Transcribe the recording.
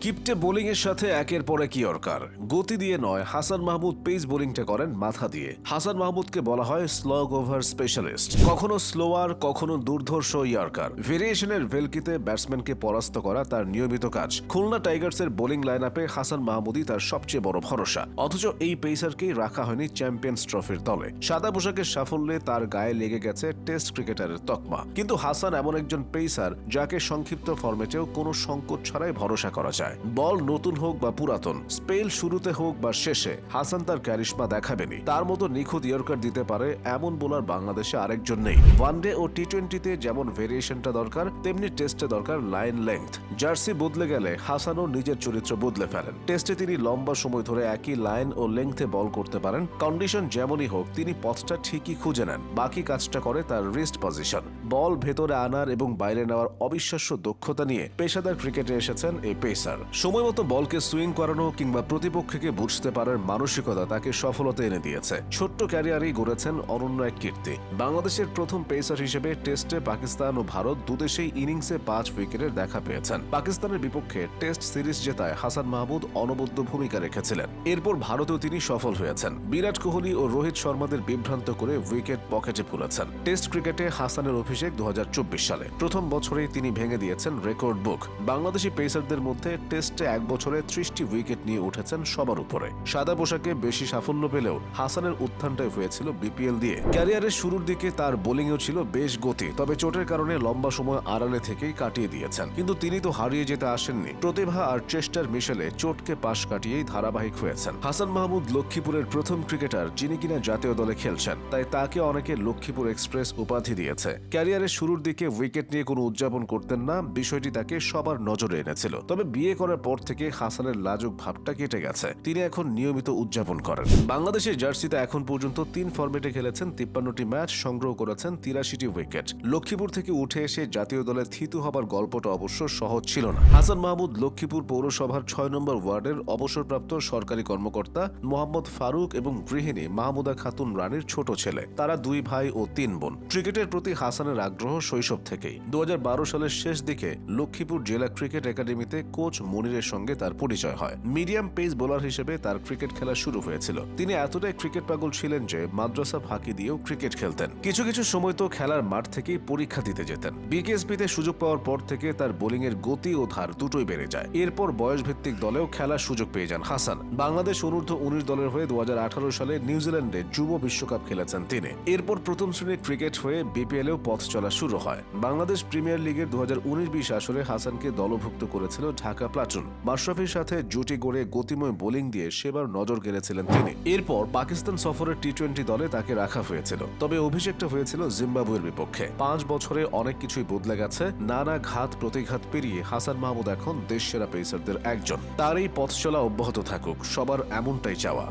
কিপটে বোলিং এর সাথে একের পর এক ইয়র্কার। গতি দিয়ে নয়, হাসান মাহমুদ পেস বোলিংটা করেন মাথা দিয়ে। হাসান মাহমুদকে বলা হয় স্লগ ওভার স্পেশালিস্ট। কখনো স্লোয়ার, কখনো দুর্ধর্ষ ইয়র্কার। ভেরিয়েশনের ভেলকিতে ব্যাটসম্যানকে পরাস্ত করা তার নিয়মিত কাজ। খুলনা টাইগার্সের বোলিং লাইন আপে হাসান মাহমুদই তার সবচেয়ে বড় ভরসা। অথচ এই পেসারকেই রাখা হয়নি চ্যাম্পিয়ন্স ট্রফির দলে। সাদা পোশাকের সাফল্যে তার গায়ে লেগে গেছে টেস্ট ক্রিকেটারের তকমা। কিন্তু হাসান এমন একজন পেসার যাকে সংক্ষিপ্ত ফরম্যাটেও কোনো সংকট ছাড়াই ভরসা করা যায়। বল নতুন হোক বা পুরাতন, স্পেল শুরুতে হোক বা শেষে, হাসান তার ক্যারিশমা দেখাবেনি। তার মতো নিখুঁত ইয়র্কার দিতে পারে এমন বোলার বাংলাদেশে আরেকজন নেই। ওয়ানডে ও টি টোয়েন্টিতে যেমন ভেরিয়েশনটা দরকার, তেমনি টেস্টে দরকার লাইন লেংথ। জার্সি বদলে গেলে হাসানও নিজের চরিত্র বদলে ফেলেন। টেস্টে তিনি লম্বা সময় ধরে একই লাইন ও লেংথে বল করতে পারেন। কন্ডিশন যেমনই হোক, তিনি পথটা ঠিকই খুঁজে নেন। বাকি কাজটা করে তার রিস্ট পজিশন বল ভেতরে আনার এবং বাইরে নেওয়ার অবিশ্বাস্য দক্ষতা নিয়ে পেশাদার ক্রিকেটে এসেছেন এই পেসার। সময় মতো বলকে সুইং করানো কিংবা প্রতিপক্ষকে বুঝতে পারার মানসিকতা তাকে সফলতা এনে দিয়েছে। ছোট্ট ক্যারিয়ারেই গড়েছেন অনন্য এক কীর্তি। বাংলাদেশের প্রথম পেসার হিসেবে টেস্টে পাকিস্তান ও ভারত দুদেশেই ইনিংসে পাঁচ উইকেটের দেখা পেয়েছেন। পাকিস্তানের বিপক্ষে টেস্ট সিরিজ জেতায় হাসান মাহমুদ অনবদ্য ভূমিকা রেখেছিলেন। এরপর ভারতেও তিনি সফল হয়েছেন। বিরাট কোহলি ও রোহিত শর্মাদের বিভ্রান্ত করে উইকেট পকেটে পুরেছেন। টেস্ট ক্রিকেটে হাসানের অভিষেক দু হাজার চব্বিশ সালে। প্রথম বছরেই তিনি ভেঙে দিয়েছেন রেকর্ড বুক। বাংলাদেশি পেসারদের মধ্যে টেস্টে এক বছরে ত্রিশটি উইকেট নিয়ে উঠেছেন সবার উপরে। সাদা পোশাকে বেশি সাফল্য পেলেও হাসানের উত্থানটাই হয়েছিল বিপিএল দিয়ে। ক্যারিয়ারের শুরুর দিকে তার বোলিংও ছিল বেশ গতি, তবে চোটের কারণে লম্বা সময় আড়ালে থেকেই কাটিয়ে দিয়েছেন। কিন্তু তিনি তো হারিয়ে যেতে আসেননি। প্রতিভা আর চেষ্টার মিশেলে চোটকে পাশ কাটিয়েই ধারাবাহিক হয়েছেন। হাসান মাহমুদ লক্ষ্মীপুরের প্রথম ক্রিকেটার, যিনি কিনা জাতীয় দলে খেলছেন, তাই তাকে অনেকে লক্ষ্মীপুর এক্সপ্রেস উপাধি দিয়েছে। ক্যারিয়ারের শুরুর দিকে উইকেট নিয়ে কোনো উদযাপন করতেন না, বিষয়টি তাকে সবার নজরে এনেছিল। তবে বিয়ে করার পর থেকে হাসানের লাজুক ভাবটা কেটে গেছে। তিনি এখন নিয়মিত উদযাপন করেন। বাংলাদেশের জার্সিতে এখন পর্যন্ত তিন ফরম্যাটে খেলেছেন, তিপ্পান্নটি ম্যাচ সংগ্রহ করেছেন, তিরাশিটি উইকেট। লক্ষ্মীপুর থেকে উঠে এসে জাতীয় দলে থিতু হবার গল্পটা অবশ্য সহজ ছিল না। হাসান মাহমুদ লক্ষ্মীপুর পৌরসভার ছয় নম্বর ওয়ার্ডের অবসরপ্রাপ্ত সরকারি কর্মকর্তা মোহাম্মদ ফারুক এবং গৃহিণী মাহমুদা খাতুন রানীর ছোট ছেলে। তারা দুই ভাই ও তিন বোন। ক্রিকেটের প্রতি হাসানের আগ্রহ শৈশব থেকেই। দু হাজার বারো সালের শেষ দিকে লক্ষ্মীপুর জেলা ক্রিকেট একাডেমিতে কোচ মনিরের সঙ্গে তার পরিচয় হয়। মিডিয়াম পেস বোলার হিসেবে তার ক্রিকেট খেলা শুরু হয়েছিল। তিনি এতটাই ক্রিকেট পাগল ছিলেন যে মাদ্রাসা ফাঁকি দিয়েও ক্রিকেট খেলতেন। কিছু কিছু সময় তো খেলার মাঠ থেকেই পরীক্ষা দিতে যেতেন। বিকেএসপিতে সুযোগ পাওয়ার পর থেকে তার বোলিং এর গতি ও ধার দুটোই বেড়ে যায়। এরপর বয়স ভিত্তিক দলেও খেলার সুযোগ পেয়ে যান হাসান। বাংলাদেশ অনূর্ধ্ব উনিশ দলের হয়ে দু হাজার আঠারো সালে নিউজিল্যান্ডে যুব বিশ্বকাপ খেলেছেন তিনি। এরপর প্রথম শ্রেণির ক্রিকেট হয়ে বিপিএলেও পথ চলা শুরু হয়। বাংলাদেশ প্রিমিয়ার লিগের দু হাজার উনিশ বিশ আসরে হাসানকে দলভুক্ত করেছিল ঢাকা প্লাটুন। মাশরাফির সাথে জুটি গড়ে গতিময় বোলিং দিয়ে সেবার নজর গেড়েছিলেন তিনি। এরপর পাকিস্তান সফরের টি টোয়েন্টি দলে তাকে রাখা হয়েছিল। তবে অভিষেকটা হয়েছিল জিম্বাবুয়ের বিপক্ষে। পাঁচ বছরে অনেক কিছুই বদলে গেছে। নানা ঘাত প্রতিঘাত পেরিয়ে হাসান মাহমুদ এখন দেশ সেরা পেসারদের একজন। তার এই পথ চলা অব্যাহত থাকুক, সবার এমনটাই চাওয়া।